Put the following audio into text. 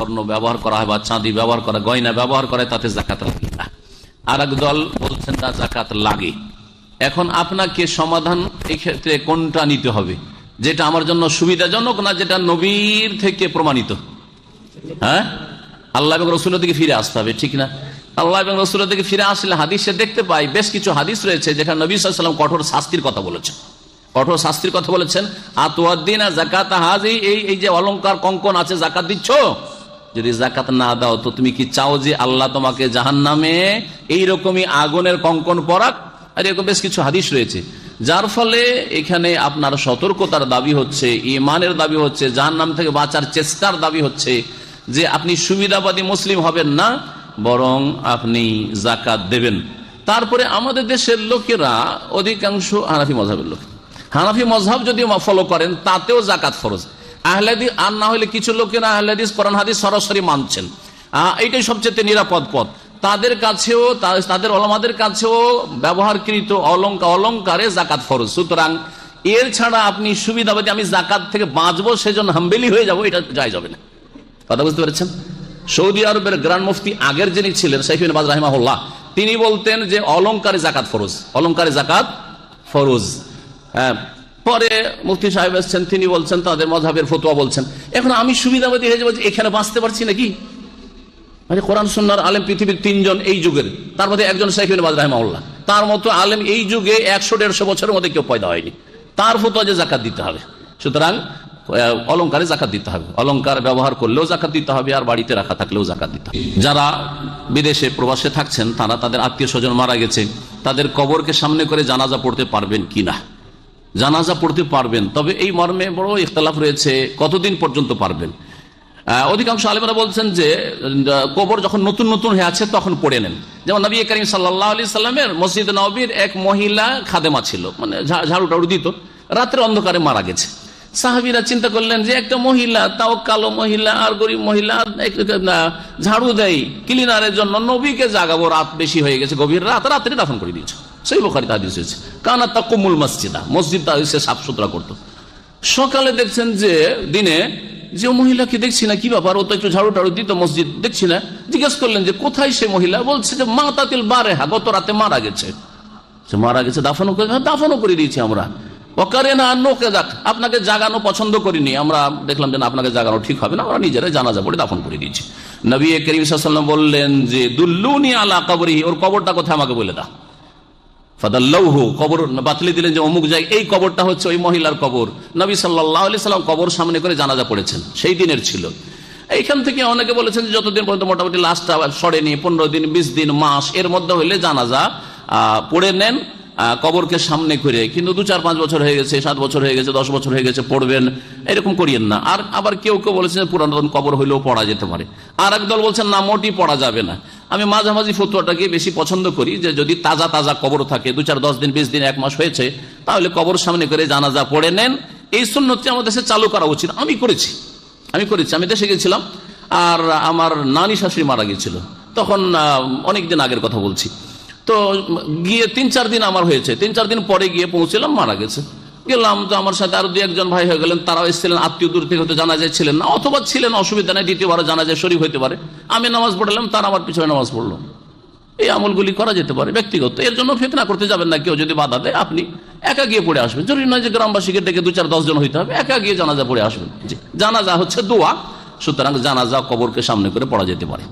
স্বর্ণ ব্যবহার করা হয় বা চাঁদি ব্যবহার করা, গয়না ব্যবহার করে, তাতে জাকাত লাগে। না আর দল বলছেন, না, জাকাত লাগে। এখন আপনাকে সমাধান এক্ষেত্রে কোনটা নিতে হবে? যেটা আমার জন্য সুবিধাজনক না যেটা নবীর থেকে প্রমাণিত? হ্যাঁ? আল্লাহ এবং রসুলের দিকে ফিরে আসতে হবে, ঠিক না? আল্লাহ এবং রসুলের দিকে ফিরে আসলে হাদিসে দেখতে পাই, বেশ কিছু হাদিস রয়েছে যেখানে নবী সাল্লাম কঠোর শাস্তির কথা বলেছেন। কঠোর শাস্তির কথা বলেছেন আতুয়াদ্দিন জাকাত হাজি এই এই যে অলংকার কঙ্কন আছে, জাকাত দিচ্ছ? যদি জাকাত না দাও, তো তুমি কি চাও যে আল্লাহ তোমাকে জাহান নামে এইরকমই আগুনের কঙ্কন পরাক? আর, এরকম বেশ কিছু হাদিস রয়েছে। যার ফলে এখানে আপনার সতর্কতার দাবি হচ্ছে ইমানের দাবি হচ্ছে জাহান নাম থেকে বাঁচার চেষ্টার দাবি হচ্ছে যে আপনি সুবিধাবাদী মুসলিম হবেন না, বরং আপনি জাকাত দেবেন। তারপরে আমাদের দেশের লোকেরা অধিকাংশ হানাফি মজাবের লোক। হানাফি মজহাব যদি ফলো করেন, তাতেও জাকাত ফরজ। আহলাদি আর না হলে কিছু লোকেরা আহলাদিস, কোরআন, হাদিস সরাসরি মানছেন। এইটাই সবচেয়ে নিরাপদ পথ। তাদের কাছেও তাদের অলমাদের কাছেও ব্যবহারকৃত অলঙ্কার অলঙ্কারে জাকাত ফরজ। সুতরাং এর ছাড়া আপনি সুবিধাবাদী আমি জাকাত থেকে বাঁচবো, সেজন্য হাম্বেলি হয়ে যাব, এটা যায় যাবে না। কথা বুঝতে পেরেছেন? সৌদি আরবের গ্রান্ড মুফতি আগের যিনি ছিলেন শাইফিন বাজ রাহিমাহুল্লাহ, তিনি বলতেন যে অলঙ্কারে জাকাত ফরজ। অলঙ্কারে জাকাত ফরজ। হ্যাঁ পরে মুফতি সাহেব এসছেন, তিনি বলছেন, তাদের মজাবের ফতুয়া বলছেন। এখন আমি সুবিধাবাদী হয়ে যাব এখানে বাঁচতে পারছি নাকি? মানে কোরআন সুন্নার আলেম পৃথিবীর তিনজন এই যুগের। তার মধ্যে একজন শাইফিন বাজ রাহিমাউল্লাহ তার মতো আলেম এই যুগে একশো, দেড়শো বছরের মধ্যে কেউ পয়দা হয়নি। তার ফতুয়া যে জাকাত দিতে হবে। সুতরাং অলঙ্কারে জাকাত দিতে হবে। অলংকার ব্যবহার করলেও জাকাত দিতে হবে, আর বাড়িতে রাখা থাকলেও জাকাত দিতে হবে। যারা বিদেশে প্রবাসে থাকছেন, তারা তাদের আত্মীয় স্বজন মারা গেছে। তাদের কবরকে সামনে করে জানাজা পড়তে পারবেন কিনা জানাজা পড়তে পারবেন। তবে এই মর্মে বড় ইখতলাফ রয়েছে, কতদিন পর্যন্ত পারবেন? অধিকাংশ আলেমরা বলছেন যে কবর যখন নতুন নতুন হয়ে আছে, তখন পড়ে নেন। যেমন নবী করিম সাল্লাহ আলি সাল্লামের মসজিদ নবীর এক মহিলা খাদেমা ছিল মানে ঝাড়ু টাড়ু দিত, রাত্রে অন্ধকারে মারা গেছে। সাহাবিরা চিন্তা করলেন যে, একটা মহিলা, তাও কালো মহিলা, আর গরিব মহিলা ঝাড়ু দেয়। ক্লিনারের জন্য নবীকে জাগাবো, রাত বেশি হয়ে গেছে, গভীর রাত, রাত্রে দাফন করে দিয়েছে। সেই বোখারি তাদিস হয়েছে কানা তাকুমুল মসজিদা মসজিদ সে সাফ সুতরা করতো। সকালে দেখছেন যে দিনে যে মহিলাকে দেখছি না কি ব্যাপার? ও তো একটু ঝাড়ু টাড়ু দিত মসজিদ দেখছি না। জিজ্ঞেস করলেন যে কোথায় সে মহিলা? বলছে যে মা তাতিল বারে হা গত রাতে মারা গেছে। সে মারা গেছে দাফনও করে হ্যাঁ, দাফনও করে দিয়েছি আমরা। অকারে না নোকে যাক আপনাকে জাগানো পছন্দ করিনি। আমরা দেখলাম যে না আপনাকে জাগানো ঠিক হবে না আমরা নিজেরাই জানাজা পড়ে দাফন করে দিয়েছি। নবী করিম সাল্লাম বললেন যে দুল্লুনি আলা কবরি ওর কবরটা কোথায় আমাকে বলে দাও। ফাদাল্লাহু কবর বাতলি দিলেন যে অমুক জায়গায়, এই কবরটা হচ্ছে ওই মহিলার কবর। নবী সাল্লাহ আলি সাল্লাম কবর সামনে করে জানাজা পড়েছেন, সেই দিনের ছিল। এইখান থেকে অনেকে বলেছেন যতদিন পর্যন্ত মোটামুটি লাস্টটা সরেনি, পনেরো দিন, বিশ দিন, মাস, এর মধ্যে হইলে জানাজা পড়ে নেন কবরকে সামনে করে। কিন্তু দু, চার, পাঁচ বছর হয়ে গেছে, সাত বছর হয়ে গেছে, দশ বছর হয়ে গেছে, পড়বেন, এরকম করিয়েন না। আর আবার কেউ কেউ বলেছেন পুরাতন কবর হইলেও পড়া যেতে পারে। আর একদল বলছেন, না মোটি পড়া যাবে না। আমি মাঝামাঝি ফতুয়াটাকে বেশি পছন্দ করি যে যদি তাজা তাজা কবর থাকে, দু চার দশ দিন, বিশ দিন, এক মাস হয়েছে, তাহলে কবর সামনে করে জানাজা পড়ে নেন। এই সুন্নতটি আমাদের দেশে চালু করা উচিত। আমি করেছি। আমি করেছি। আমি দেশে গেছিলাম আর আমার নানি, শাশুড়ি মারা গিয়েছিল। তখন অনেক দিন আগের কথা বলছি। তো গিয়ে তিন চার দিন আমার হয়েছে। তিন চার দিন পরে গিয়ে পৌঁছলাম, মারা গেছে। গেলাম তো আমার সাথে আরও দু একজন ভাই হয়ে গেলেন, তারাও এসেছিলেন, আত্মীয় দূর থেকে হয়তো জানা যায় ছিলেন না, অথবা ছিলেন, অসুবিধা নেই দ্বিতীয়বার জানা যায় শরীর হইতে পারে। আমি নামাজ পড়লাম, তার আমার পিছনে নামাজ পড়ল। এই আমলগুলি করা যেতে পারে, ব্যক্তিগত। এর জন্য ফেতনা করতে যাবেন না, কেউ যদি বাধা দেয়, আপনি একা গিয়ে পড়ে আসবেন। জরুরি নয় যে গ্রামবাসীকে ডেকে দু চার, দশ জন হইতে হবে, একা গিয়ে জানাজা পড়ে আসবেন। জানাজা হচ্ছে দোয়া, সুতরাং জানাজা কবরকে সামনে করে পড়া যেতে পারে।